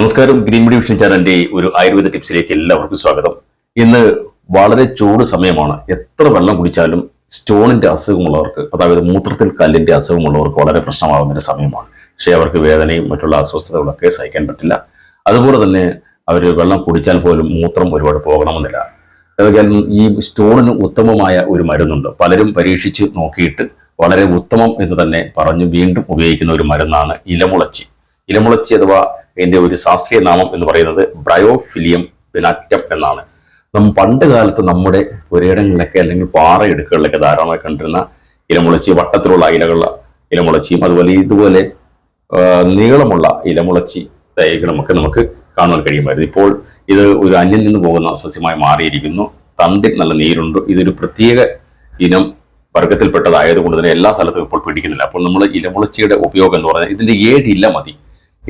നമസ്കാരം. Green media vision ചാനലിന്റെ ഒരു ആയുർവേദ ടിപ്സിലേക്ക് എല്ലാവർക്കും സ്വാഗതം. ഇന്ന് വളരെ ചൂട് സമയമാണ്. എത്ര വെള്ളം കുടിച്ചാലും സ്റ്റോണിന്റെ അസുഖമുള്ളവർക്ക് അതായത് മൂത്രത്തിൽ കല്ലിന്റെ അസുഖമുള്ളവർക്ക് വളരെ പ്രശ്നമാകുന്ന ഒരു സമയമാണ്. പക്ഷേ അവർക്ക് വേദനയും മറ്റുള്ള അസ്വസ്ഥതകളൊക്കെ സഹിക്കാൻ പറ്റില്ല. അതുപോലെ തന്നെ അവർ വെള്ളം കുടിച്ചാൽ പോലും മൂത്രം ഒരുപാട് പോകണമെന്നില്ല. ഏതായാലും ഈ സ്റ്റോണിന് ഉത്തമമായ ഒരു മരുന്നുണ്ട്. പലരും പരീക്ഷിച്ച് നോക്കിയിട്ട് വളരെ ഉത്തമം എന്ന് തന്നെ പറഞ്ഞു വീണ്ടും ഉപയോഗിക്കുന്ന ഒരു മരുന്നാണ് ഇലമുളച്ചി. ഇലമുളച്ചി അഥവാ ഇതിന്റെ ഒരു ശാസ്ത്രീയ നാമം എന്ന് പറയുന്നത് ബ്രയോഫിലിയം പിനാറ്റം എന്നാണ്. നമ്മൾ പണ്ട് കാലത്ത് നമ്മുടെ പുരയിടങ്ങളിലൊക്കെ അല്ലെങ്കിൽ പാറ പാറയിടുക്കുകളിലൊക്കെ ധാരാളമായി കണ്ടിരുന്ന ഇലമുളച്ചി വട്ടത്തിലുള്ള ഇലകളുള്ള ഇലമുളച്ചിയും അതുപോലെ ഇതുപോലെ നീളമുള്ള ഇലമുളച്ചി തൈകളുമൊക്കെ നമുക്ക് കാണാൻ കഴിയുമായിരുന്നു. ഇപ്പോൾ ഇത് ഒരു അന്യം നിന്ന് പോകുന്ന സസ്യമായി മാറിയിരിക്കുന്നു. തണ്ടിൽ നല്ല നീരുണ്ട്. ഇതൊരു പ്രത്യേക ഇനം വർഗത്തിൽപ്പെട്ടതായതുകൊണ്ട് തന്നെ എല്ലാ സ്ഥലത്തും ഇപ്പോൾ പിടിക്കുന്നില്ല. അപ്പോൾ നമ്മൾ ഇലമുളച്ചിയുടെ ഉപയോഗം എന്ന് പറഞ്ഞാൽ ഇതിന്റെ ഏഴ് മതി.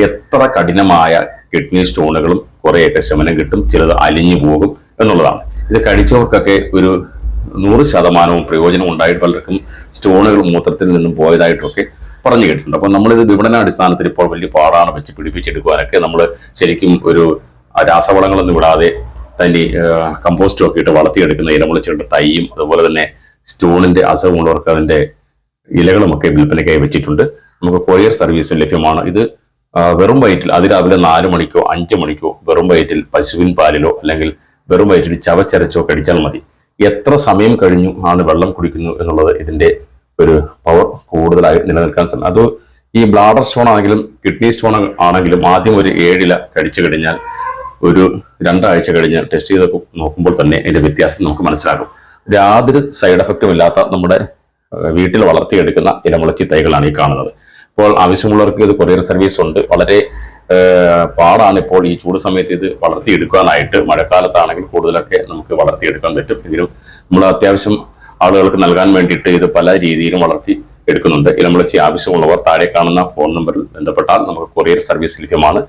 എത്ര കഠിനമായ കിഡ്നി സ്റ്റോണുകളും കുറേയൊക്കെ ശമനം കിട്ടും ചിലത് അലിഞ്ഞു പോകും എന്നുള്ളതാണ്. ഇത് കഴിച്ചവർക്കൊക്കെ ഒരു നൂറ് ശതമാനവും പ്രയോജനം ഉണ്ടായിട്ട് പലർക്കും സ്റ്റോണുകൾ മൂത്രത്തിൽ നിന്നും പോയതായിട്ടൊക്കെ പറഞ്ഞു കേട്ടിട്ടുണ്ട്. അപ്പോൾ നമ്മളിത് വിപണനാടിസ്ഥാനത്തിൽ ഇപ്പോൾ വലിയ പാടാണ് വെച്ച് പിടിപ്പിച്ചെടുക്കുവാനൊക്കെ നമ്മൾ ശരിക്കും ഒരു രാസവളങ്ങളൊന്നും വിടാതെ തന്നെ കമ്പോസ്റ്റും ഒക്കെ ഇട്ട് വളർത്തിയെടുക്കുന്ന ഇലമുളിച്ചിട്ട് തൈയും അതുപോലെ തന്നെ സ്റ്റോണിന്റെ അസുഖമുള്ളവർക്ക് അതിന്റെ ഇലകളുമൊക്കെ വിൽപ്പനയ്ക്കായി വെച്ചിട്ടുണ്ട്. നമുക്ക് കൊറിയർ സർവീസ് ലഭ്യമാണ്. ഇത് വെറും വയറ്റിൽ അതിരാവിലെ നാല് മണിക്കോ അഞ്ച് മണിക്കോ വെറും വയറ്റിൽ പശുവിൻ പാലിലോ അല്ലെങ്കിൽ വെറും വയറ്റിൽ ചവച്ചരച്ചോ കടിച്ചാൽ മതി. എത്ര സമയം കഴിഞ്ഞു ആണ് വെള്ളം കുടിക്കുന്നു എന്നുള്ളത് ഇതിന്റെ ഒരു പവർ കൂടുതലായി നിലനിൽക്കാൻ സാധിക്കും അത് ഈ ബ്ലാഡർ സ്റ്റോൺ ആണെങ്കിലും കിഡ്നി സ്റ്റോൺ ആണെങ്കിലും ആദ്യം ഒരു ഏഴില കഴിച്ചു കഴിഞ്ഞാൽ ഒരു രണ്ടാഴ്ച കഴിഞ്ഞ് ടെസ്റ്റ് ചെയ്ത് നോക്കുമ്പോൾ തന്നെ അതിന്റെ വ്യത്യാസം നമുക്ക് മനസ്സിലാകും. യാതൊരു സൈഡ് എഫക്റ്റും ഇല്ലാത്ത നമ്മുടെ വീട്ടിൽ വളർത്തിയെടുക്കുന്ന ഇലമുളക്കി തൈകളാണ് ഈ കാണുന്നത്. ഇപ്പോൾ ആവശ്യമുള്ളവർക്ക് ഇത് കൊറിയർ സർവീസ് ഉണ്ട്. വളരെ പാടാണ് ഇപ്പോൾ ഈ ചൂട് സമയത്ത് ഇത് വളർത്തിയെടുക്കാനായിട്ട്. മഴക്കാലത്താണെങ്കിൽ കൂടുതലൊക്കെ നമുക്ക് വളർത്തിയെടുക്കാൻ പറ്റും. എങ്കിലും നമ്മൾ അത്യാവശ്യം ആളുകൾക്ക് നൽകാൻ വേണ്ടിയിട്ട് ഇത് പല രീതിയിലും വളർത്തി എടുക്കുന്നുണ്ട്. ഇലമുളച്ചി ആവശ്യമുള്ളവർ താഴെ കാണുന്ന ഫോൺ നമ്പറിൽ ബന്ധപ്പെട്ടാൽ നമുക്ക് കൊറിയർ സർവീസ് ലഭ്യമാണ്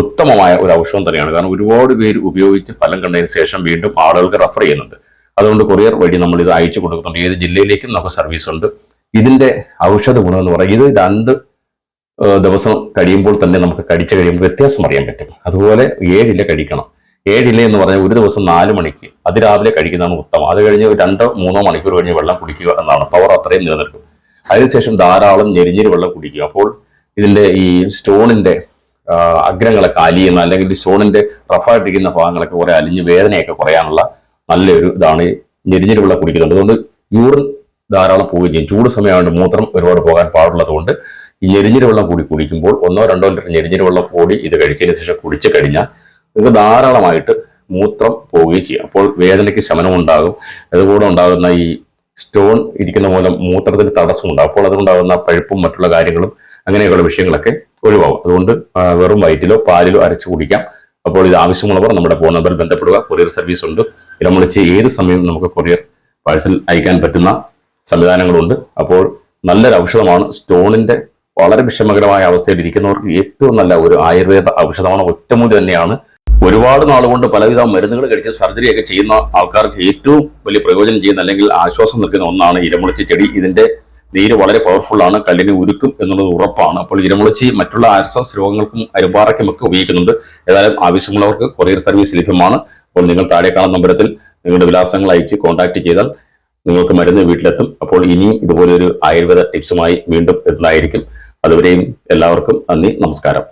ഉത്തമമായ ഒരു ഔഷധം തന്നെയാണ്. കാരണം ഒരുപാട് പേര് ഉപയോഗിച്ച് ഫലം കണ്ടതിന് ശേഷം വീണ്ടും ആളുകൾക്ക് റെഫർ ചെയ്യുന്നുണ്ട്. അതുകൊണ്ട് കൊറിയർ വഴി നമ്മൾ ഇത് അയച്ചു കൊടുക്കുന്നുണ്ട്. ഏത് ജില്ലയിലേക്കും നമുക്ക് സർവീസ് ഉണ്ട്. ഇതിന്റെ ഔഷധ ഗുണം എന്ന് പറയുന്നത് ഇത് രണ്ട് ദിവസം കഴിയുമ്പോൾ തന്നെ നമുക്ക് കടിച്ചു കഴിയുമ്പോൾ വ്യത്യാസം അറിയാൻ പറ്റും. അതുപോലെ ഏഴില കഴിക്കണം. ഏഴില എന്ന് പറഞ്ഞാൽ ഒരു ദിവസം നാല് മണിക്ക്. അതിരാവിലെ കഴിക്കുന്നതാണ് ഉത്തമം. അത് കഴിഞ്ഞ് രണ്ടോ മൂന്നോ മണിക്കൂർ കഴിഞ്ഞ് വെള്ളം കുടിക്കുക എന്നാണ്. പവർ അത്രയും നിലനിൽക്കും. അതിനുശേഷം ധാരാളം ഞെരിഞ്ഞിരി വെള്ളം കുടിക്കുക. അപ്പോൾ ഇതിന്റെ ഈ സ്റ്റോണിന്റെ അഗ്രങ്ങളെ അഗ്രങ്ങളൊക്കെ അലിയുന്ന അല്ലെങ്കിൽ സ്റ്റോണിന്റെ റഫായിട്ടിരിക്കുന്ന ഭാഗങ്ങളൊക്കെ കുറെ അലിഞ്ഞ് വേദനയൊക്കെ കുറയാനുള്ള നല്ലൊരു ഇതാണ് ഞെരിഞ്ഞിര് വെള്ളം കുടിക്കുന്നത്. അതുകൊണ്ട് യൂറിൻ ധാരാളം പോവുകയും ചൂട് സമയമായതുകൊണ്ട് മൂത്രം ഒരുപാട് പോകാൻ പാടുള്ളതുകൊണ്ട് ഈ ഞെരിഞ്ഞിരി വെള്ളം കൂടി കുടിക്കുമ്പോൾ ഒന്നോ രണ്ടോ ലിറ്റർ ഞെരിഞ്ഞിരി വെള്ളം കൂടി ഇത് കഴിച്ചതിന് ശേഷം കുടിച്ചു കഴിഞ്ഞാൽ നിങ്ങൾക്ക് ധാരാളമായിട്ട് മൂത്രം പോവുകയും ചെയ്യും. അപ്പോൾ വേദനയ്ക്ക് ശമനം ഉണ്ടാകും. അതുകൂടെ ഉണ്ടാകുന്ന ഈ സ്റ്റോൺ ഇരിക്കുന്ന മൂലം മൂത്രത്തിന് തടസ്സമുണ്ടാകും അപ്പോൾ അതുകൊണ്ടാകുന്ന പഴുപ്പും മറ്റുള്ള കാര്യങ്ങളും അങ്ങനെയൊക്കെയുള്ള വിഷയങ്ങളൊക്കെ ഒഴിവാകും. അതുകൊണ്ട് വെറും വയറ്റിലോ പാലിലോ അരച്ച് കുടിക്കാം. അപ്പോൾ ഇത് ആവശ്യമുള്ളവർ നമ്മുടെ ഫോൺ നമ്പറിൽ ബന്ധപ്പെടുക. കൊറിയർ സർവീസ് ഉണ്ട്. ഇടമുളിച്ച് ഏത് സമയവും നമുക്ക് കൊറിയർ പാഴ്സൽ അയക്കാൻ പറ്റുന്ന സംവിധാനങ്ങളുണ്ട്. അപ്പോൾ നല്ലൊരു ഔഷധമാണ് സ്റ്റോണിന്റെ വളരെ വിഷമകരമായ അവസ്ഥയിൽ ഇരിക്കുന്നവർക്ക് ഏറ്റവും നല്ല ഒരു ആയുർവേദ ഔഷധമാണ് ഒറ്റമൂലി തന്നെയാണ്. ഒരുപാട് നാളുകൊണ്ട് പലവിധ മരുന്നുകൾ കഴിച്ച് സർജറിയൊക്കെ ചെയ്യുന്ന ആൾക്കാർക്ക് ഏറ്റവും വലിയ പ്രയോജനം ചെയ്യുന്ന അല്ലെങ്കിൽ ആശ്വാസം നിൽക്കുന്ന ഒന്നാണ് ഇരമുളച്ചി ചെടി. ഇതിന്റെ നീര് വളരെ പവർഫുൾ ആണ് കല്ലിനെ ഉരുക്കും എന്നുള്ളത് ഉറപ്പാണ്. അപ്പോൾ ഇരമുളച്ചി മറ്റുള്ള ആർസസ് രോഗങ്ങൾക്കും അരുപാറയ്ക്കും ഒക്കെ ഉപയോഗിക്കുന്നുണ്ട്. ഏതായാലും ആവശ്യമുള്ളവർക്ക് കൊറിയർ സർവീസ് ലഭ്യമാണ്. അപ്പോൾ നിങ്ങൾ താഴെ കാണുന്ന നമ്പരത്തിൽ നിങ്ങളുടെ വിലാസങ്ങൾ അയച്ച് കോൺടാക്ട് ചെയ്താൽ നിങ്ങൾക്ക് മരുന്ന് വീട്ടിലെത്തും. അപ്പോൾ ഇനിയും ഇതുപോലൊരു ആയുർവേദ ടിപ്സുമായി വീണ്ടും എത്തുന്നതായിരിക്കും. അതുവരെയും എല്ലാവർക്കും നന്ദി നമസ്കാരം.